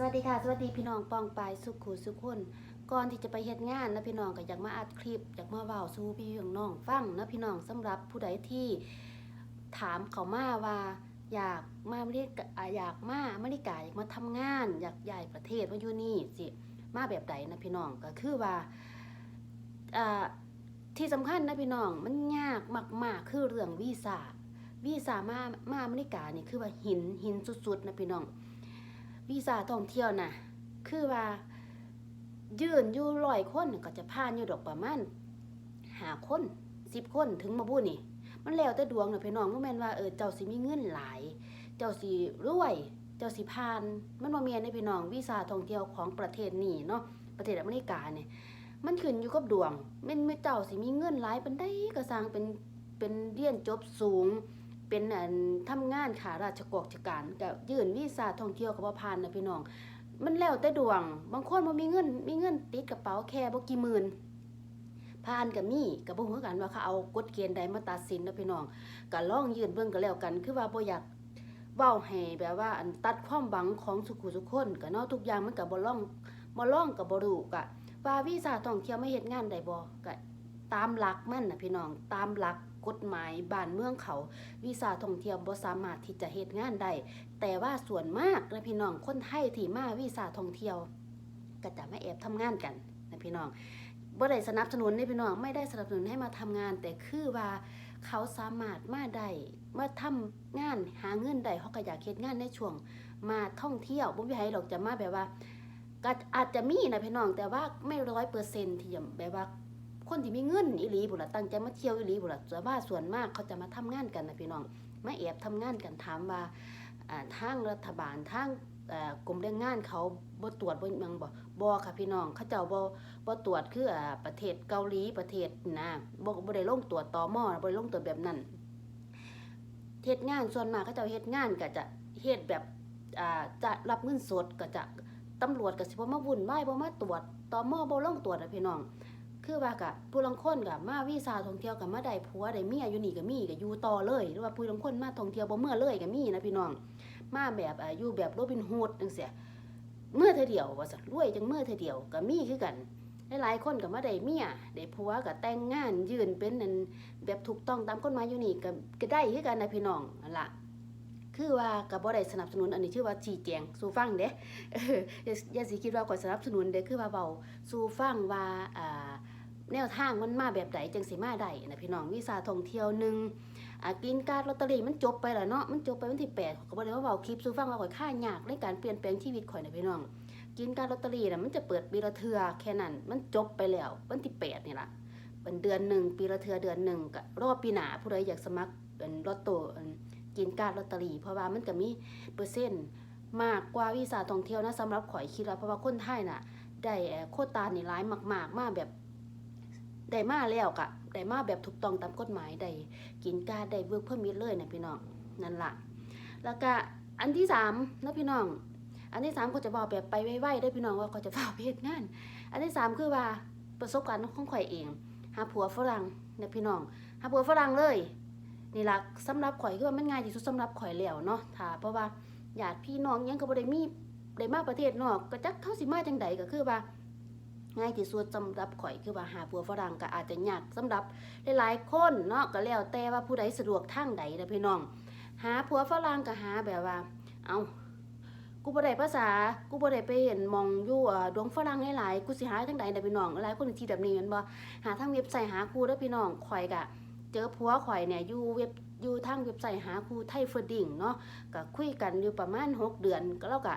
สวัสดีค่ะ สวัสดีพี่น้องปองปายสุขุสุขคนก่อนที่จะไปเฮ็ดงานนะพี่น้องก็อยากมาอัดคลิปอยากมาเว้าสู่พี่น้องฟังนะพี่น้องสำหรับผู้ใดที่ถามเขามาว่าอยากมาอเมริกาอ่าอยากมาอเมริกาอยากมาทำงาน อยากย้ายประเทศมาอยู่นี่สิมาแบบใดนะพี่น้องก็คือว่าที่สำคัญนะพี่น้องมันยากมากๆคือเรื่องวีซ่าวีซ่ามามาอเมริกานี่คือว่าหินหินสุดๆนะพี่น้อง วีซ่าท่องเที่ยวน่ะ คือว่า ยืนอยู่ร้อยคนน่ะก็จะผ่านอยู่ดอกประมาณหาคนสิบคนถึงมาบุนี่ มันแล้วแต่ดวงนะพี่น้องบ่แม่นว่าเออเจ้าสิมีเงินหลาย เจ้าสิรวย เจ้าสิผ่าน มันบ่แม่นในพี่น้องวีซ่าท่องเที่ยวของประเทศนี้เนาะประเทศอเมริกาเนี่ยมันขึ้นอยู่กับดวงแม่นมื้อเจ้าสิมีเงินหลายปานใดก็สร้างเป็นเป็นเรียนจบสูง เป็นอันทำงานขาราชกอกชการก็ยื่นวีซ่าท่องเที่ยวก็บ่ผ่านนะพี่น้อง มันแล้วแต่ดวง บางคนบ่มีเงิน มีเงินติดกระเป๋าแค่บ่กี่หมื่นผ่านก็มีก็บ่ฮู้กันว่าเขาเอากฎเกณฑ์ใดมาตัดสินนะพี่น้องก็ลองยื่นเบิ่งก็แล้วกัน คือว่าบ่อยากเว้าให้แบบว่าอันตัดความหวังของสุขุสุขคนก็เนาะทุกอย่างมันก็บ่ล่องบ่ล่องก็บ่รู้ก็ว่าวีซ่าท่องเที่ยวมาเฮ็ดงานได้บ่ก็ตามหลักมันน่ะพี่น้องตามหลัก กฎหมายบ้านเมืองเขาวีซ่าท่องเที่ยวบ่สามารถที่จะเฮ็ดงานได้แต่ว่าส่วนมากนะพี่น้องคนไทยที่มาวีซ่าท่องเที่ยว ก็จะมาแอบทำงานกันนะพี่น้องบ่ได้สนับสนุนนี่พี่น้องไม่ได้สนับสนุนให้มาทำงาน แต่คือว่าเขาสามารถมาได้มาทำงานหาเงินได้เขาก็อยากเฮ็ดงานในช่วง มาท่องเที่ยวบ่มีใครหรอกจะมาแบบว่าก็อาจจะมีนะพี่น้องแต่ว่าไม่ร้อยเปอร์เซ็นต์ที่แบบว่า คนที่มีเงินอีหลีบุนละตั้งใจมาเที่ยวอีหลีบุนละแต่ว่าส่วนมากเขาจะมาทำงานกันนะพี่น้องมาแอบทำงานกันถามว่าทางรัฐบาลทางกรมแรงงานเขาบ่ตรวจบ่ยังบ่บ่ค่ะพี่น้องเขาเจ้าบ่บ่ตรวจคือประเทศเกาหลีประเทศนะบ่บ่ได้ลงตรวจตอมบ่ได้ลงตรวจแบบนั้นเฮ็ดงานส่วนมากเขาเจ้าเฮ็ดงานก็จะเฮ็ดแบบจะรับเงินสดก็จะตำรวจก็สิบ่มาวุ่นวายบ่มาตรวจตมบ่ลงตรวจนะพี่น้อง คือว่ากะผู้ลังคนกะมาวีซ่าท่องเที่ยวกับมาได้ผัวได้เมียอยู่นี่ก็มีก็อยู่ต่อเลย หรือว่าผู้ลังคนมาท่องเที่ยวบ่เมื่อเลยก็มีนะพี่น้อง มาแบบอยู่แบบโรบินฮูดจังซี่เมื่อเธอเดียวว่าซั่นรวยจังเมื่อเธอเดียวก็มีคือกันหลายๆคนก็มาได้เมียได้ผัวก็แต่งงานยืนเป็นนั่นแบบถูกต้องตามกฎหมายอยู่นี่ก็ก็ได้คือกันนะพี่น้องนั่นล่ะคือว่าก็บ่ได้สนับสนุนอันนี้ชื่อว่าชี้แจงสู่ฟังเด้อย่าสิคิดว่าข่อสนับสนุนเด้คือว่าเว้าสู่ฟังว่าอ่า แนวทางมันมาแบบใดจังสิมาได้นะพี่น้องวีซ่าท่องเที่ยวหนึ่งกินการลอตเตอรี่มันจบไปแล้วเนาะมันจบไปวันที่8เขาก็บ่ได้มาเว้าคลิปสู่ฟังว่าข่อยค่ายากในการเปลี่ยนแปลงชีวิตข่อยนะพี่น้อง กินการลอตเตอรี่น่ะมันจะเปิดปีละเทือแค่นั้นมันจบไปแล้ววันที่8นี่ละเป็นเดือนหนึ่งปีละเทือเดือนหนึ่งก็รอบปีหนาผู้ใดอยากสมัครเป็นลอตโตอันกินการลอตเตอรี่เพราะว่ามันก็มีเปอร์เซ็นต์มากกว่าวีซ่าท่องเที่ยวนะสำหรับข่อยคิดว่าเพราะว่าคนไทยน่ะได้โควตานี่หลายมาก ๆ มาแบบ ได้มาแล้วกะได้มาแบบถูกต้องตามกฎหมายได้กินกาได้เวิร์กเพิ่มมิดเลยนะพี่น้องนั่นละแล้วก็อันที่สามนะพี่น้อง อันที่สามก็จะบอกแบบไปไวๆได้พี่น้องว่าก็จะฝ่าเฮ็ดงาน อันที่สามคือว่าประสบการณ์ของข่อยเอง หาผัวฝรั่งนะพี่น้องหาผัวฝรั่งเลยนี่ล่ะสำหรับข่อยคือว่ามันง่ายที่สุดสำหรับข่อยแล้วเนาะถ้าเพราะว่าญาติพี่น้องยังก็บ่ได้มีได้มาประเทศนอกก็จักเขาสิมาจังใดก็คือว่า ง่ายที่สุดสำหรับข่อยคือว่าหาผัวฝรั่งก็อาจจะยากสำหรับหลายๆคนเนาะก็แล้วแต่ว่าผู้ใดสะดวกทางใดนะพี่น้อง หาผัวฝรั่งก็หาแบบว่า เอากูบ่ได้ภาษา กูบ่ได้ไปเห็นมองอยู่ดวงฝรั่งหลายๆ กูสิหาทางใดนะพี่น้องหลายคนที่แบบนี้แม่นบ่หาทางเว็บไซต์หาครูเด้อพี่น้องข่อยก็เจอผัวข่อยเนี่ยอยู่เว็บอยู่ทางเว็บไซต์หาครูไทยเฟอร์ดิ้งเนาะก็คุยกันอยู่ประมาณหกเดือนก็แล้วก็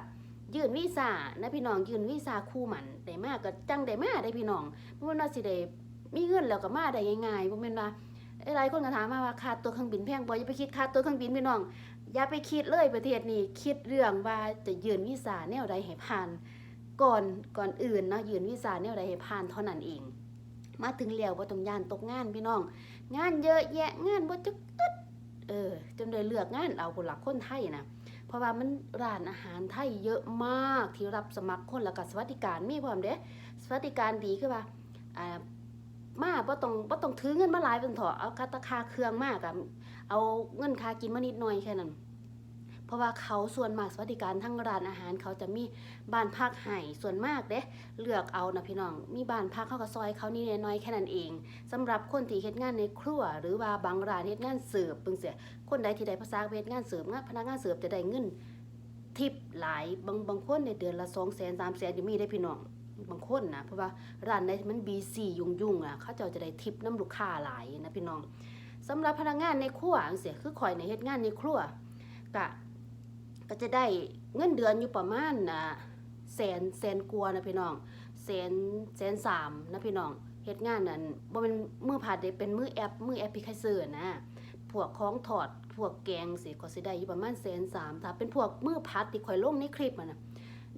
ยื่นวีซ่านะพี่น้องยื่นวีซ่าคู่หมันได้มากก็จังได้มาได้พี่น้องบ่แม่นว่าสิได้มีเงินแล้วก็มาได้ง่ายๆบ่แม่นว่าอ้ยหลายคนก็ถามมาว่าค่าตัวเครื่องบินแพงบ่อย่าไปคิดค่าตัวเครื่องบินพี่น้องอย่าไปคิดเลยประเทศนี้คิดเรื่องว่าจะยื่นวีซ่าแนวใดให้ผ่าน ก่อนก่อนอื่นเนาะยื่นวีซ่าแนวใดให้ผ่านเท่านั้นเอง มาถึงแล้วบ่ต้องย่านตกงานพี่น้อง งานเยอะแยะงานบ่จักอึดเออจนได้เลือกงานเอาคนหลักคนไทยนะ เพราะว่ามันร้านอาหารไทยเยอะมากที่รับสมัครคนแล้วก็สวัสดิการมีพร้อมเด้สวัสดิการดีคือว่าอ่ามาบ่ต้องบ่ต้องถือเงินมาหลายเป็นเถอะเอาคาตาคาเครื่องมากอะเอาเงินคากินมานิดหน่อยแค่นั้น ราะว่าเขาส่วนมากสวัสดิการทั้งร้านอาหารเขาจะมีบ้านพักให้ส่วนมากเด้เลือกเอานะพี่น้องมีบ้านพักเขาก็ซอยเขานี่น้อยแค่นั้นเองสำหรับคนที่เฮ็ดงานในครัว หรือว่าบางร้านเฮ็ดงานเสิร์ฟเบิ่งเสียคนใดที่ได้ภาษาเฮ็ดงานเสิร์ฟงานพนักงานเสิร์ฟจะได้เงินทิปหลายบางบางคนในเดือนละ2 0 0 0 0 0 3 0 0 0 0มีได้พี่น้องบางคนนะเพราะว่าร้านใดที่มัน BC ยุ่งอะเขาเจ้าจะได้ทิปน้ำลูกค้าหลายนะพี่น้องสำหรับพนักงานในครัวจังซี่คือข่อยในเฮ็ดงานในครัวก็ ก็จะได้เงินเดือนอยู่ประมาณอ่าแสนแสนกว่านะพี่น้องแสนแสนสามนะพี่น้องเฮ็ดงานนั้นบ่เป็นมือผัดเด้เป็นมือแอปมือแอปพลิเคชันนะพวกของถอดพวกแกงสิก็สิได้อยู่ประมาณแสนสามถ้าเป็นพวกมือผัดที่ข่อยลงในคลิปนะ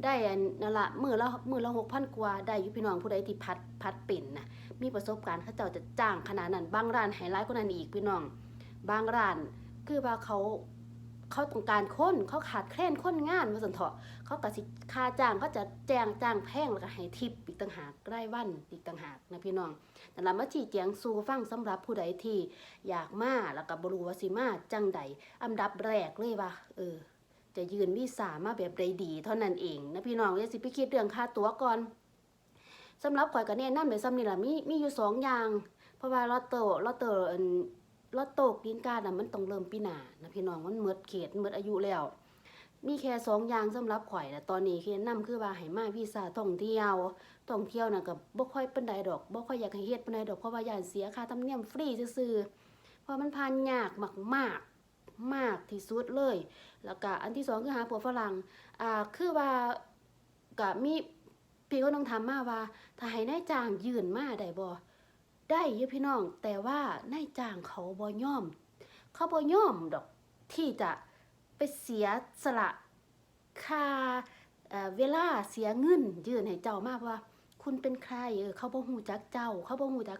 ได้นนั่นละมือละมือละหกพันกว่าได้อยู่พี่น้องผู้ใดที่พัดพัดเป็นนะมีประสบการณ์เขาเจ้าจะจ้างขนาดนั้นบางร้านไฮไลท์ก็นั้นอีกพี่น้อง บางร้านคือว่าเขา เขาต้องการคนเขาขาดแคลนคนงานมาสันเถาะเขาก็สิค่าจ้างเขาจะแจ้งจ้างแพงแล้วก็ให้ทิปอีกต่างหากรายวันอีกต่างหากนะพี่น้องแต่ละมาชี้แจงสู่ฟังสำหรับผู้ใดที่อยากมาแล้วก็บรู้ว่าสิมาจังใดอันดับแรกเลยว่าเออ จะยืนวีซ่ามาแบบใดดี เท่านั้นเองนะพี่น้องอย่าสิไปคิดเรื่องค่าตั๋วก่อนสำหรับข่อยก็แนะนำเลยซ้ำนี่ล่ะมีมีอยู่สองอย่าง เพราะว่าลอตโต้ลอตโต้อัน ลอตโต้กรีนกาดอะมันต้องเริ่มปีหน้านะพี่น้องมันหมดเขตหมดอายุแล้ว มีแค่สองอย่างสำหรับข่อยแต่ตอนนี้คือนะนำคือว่าให้มาวีซ่าท่องเที่ยวท่องเที่ยวน่ะก็บ่ค่อยเปานใดดอกบ่ค่อยอยากให้เฮ็ดเปานใดดอกเพราะว่าย่านเสียค่าธรรมเนียมฟรีซื่อเพราะมันผ่านยากมากๆมากที่สุดเลย แล้วก็อันที่สองคือหาผัวฝรั่งอ่าคือว่าก็มีพี่ก็ต้องถามมาว่าถ้าให้นายจ้างยืนมาได้บ่ ได้อยู่พี่น้อง แต่ว่านายจ้างเขาบ่ย่อม เขาบ่ย่อมดอกที่จะไปเสียสละค่าเวลาเสียเงินยืนให้เจ้ามาเพราะว่า คุณเป็นใครเออเขาบ่ฮู้จักเจ้า เขาบ่ฮู้จัก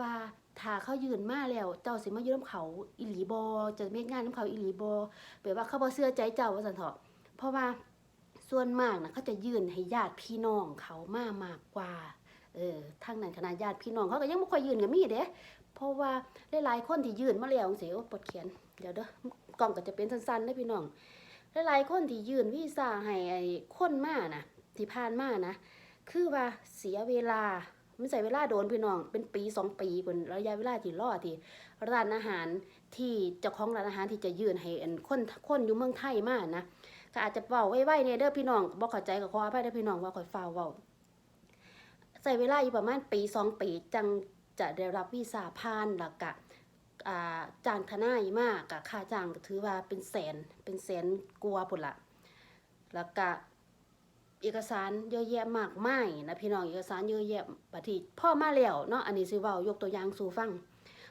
ว่าถ้าเขายืนมาแล้ว เจ้าสิมาอยู่นำเขาอีหลีบ่จะเฮ็ดงานน้ำเขาอีหลีบ่แปลว่าเขาบ่เชื่อใจเจ้าว่าซั่นเถาะเพราะว่าส่วนมากนะเขาจะยืนให้ญาติพี่น้องเขามามากกว่า เออทางนั้นขนาดญาติพี่น้องเขาก็ยังบ่ค่อยยื่นก็มีเด้เพราะว่าหลายๆคนที่ยืนมาแล้วจังซี่โอ้ปวดเขียนเดี๋ยวเด้อกล่องก็จะเป็นสั้นๆเด้พี่น้องหลายๆคนที่ยืนวีซ่าให้ไอ้คนมานะที่ผ่านมานะคือว่าเสียเวลามันใส่เวลาโดนพี่น้องเป็นปีสองปีเป็นระยะเวลาที่รอที่ร้านอาหารที่เจ้าของร้านอาหารที่จะยืนให้อันคนคนอยู่เมืองไทยมากนะก็อาจจะเว้าไว้ๆเนี่ยเด้อพี่น้องบ่เข้าใจก็ขออภัยเด้อพี่น้องว่าขอยฟาวเว้า ใส่เวลาอยู่ประมาณปีสองปีจังจะได้รับวีซ่าผ่านแล้วก็จ้างทนายมากกับค่าจ้างถือว่าเป็นแสนเป็นแสนกว่าพุ่นละแล้วก็เอกสารเยอะแยะมากมายนะพี่น้องเอกสารเยอะแยะบัดทีพ่อมาแล้วเนาะอันนี้สิเว้ายกตัวอย่างสู่ฟัง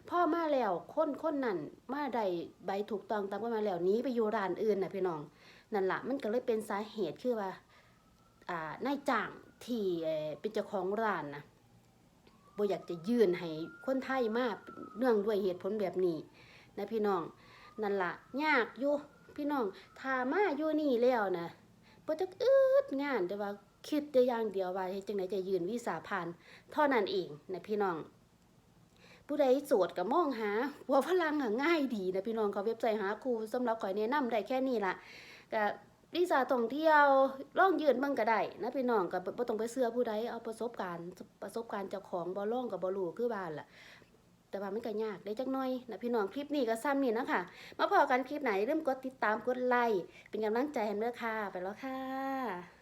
พ่อมาแล้วคนคนนั้นมาได้ใบถูกต้องตามกันมาแล้วนี้ไปอยู่ร้านอื่นนะพี่น้องนั่นละมันก็เลยเป็นสาเหตุคือว่า นายจ้างที่เป็นเจ้าของร้านนะบ่อยากจะยื่นให้คนไทยมาเนื่องด้วยเหตุผลแบบนี้นะพี่น้องนั่นละยากอยู่พี่น้องถามาอยู่นี่แล้วนะบ่จักอึดงานแต่ว่าคิดแต่อย่างเดียวว่าจังไดจะยืนวีซ่าผ่านเท่านั้นเองนะพี่น้อง ผู้ใดโสดก็มองหาหัวฝรั่งง่ายดีนะพี่น้องเขาเว็บไซต์หาครูสำหรับข่อยแนะนำได้แค่นี้ละก็ วีซ่าท่องเที่ยวล่องยืนเบิ่งก็ได้นะพี่น้องก็บ่ต้องไปเสื้อผู้ใดเอาประสบการณ์ประสบการณ์เจ้าของบ่ล่องก็บ่รู้คือบ้านล่ะแต่ว่ามันก็ยากได้จักหน่อยนะพี่น้องคลิปนี้ก็ซ้ำนี่นะคะมาพอกันคลิปไหนเริ่มกดติดตามกดไลค์เป็นกำลังใจให้เด้อค่ะ ไปแล้วค่ะ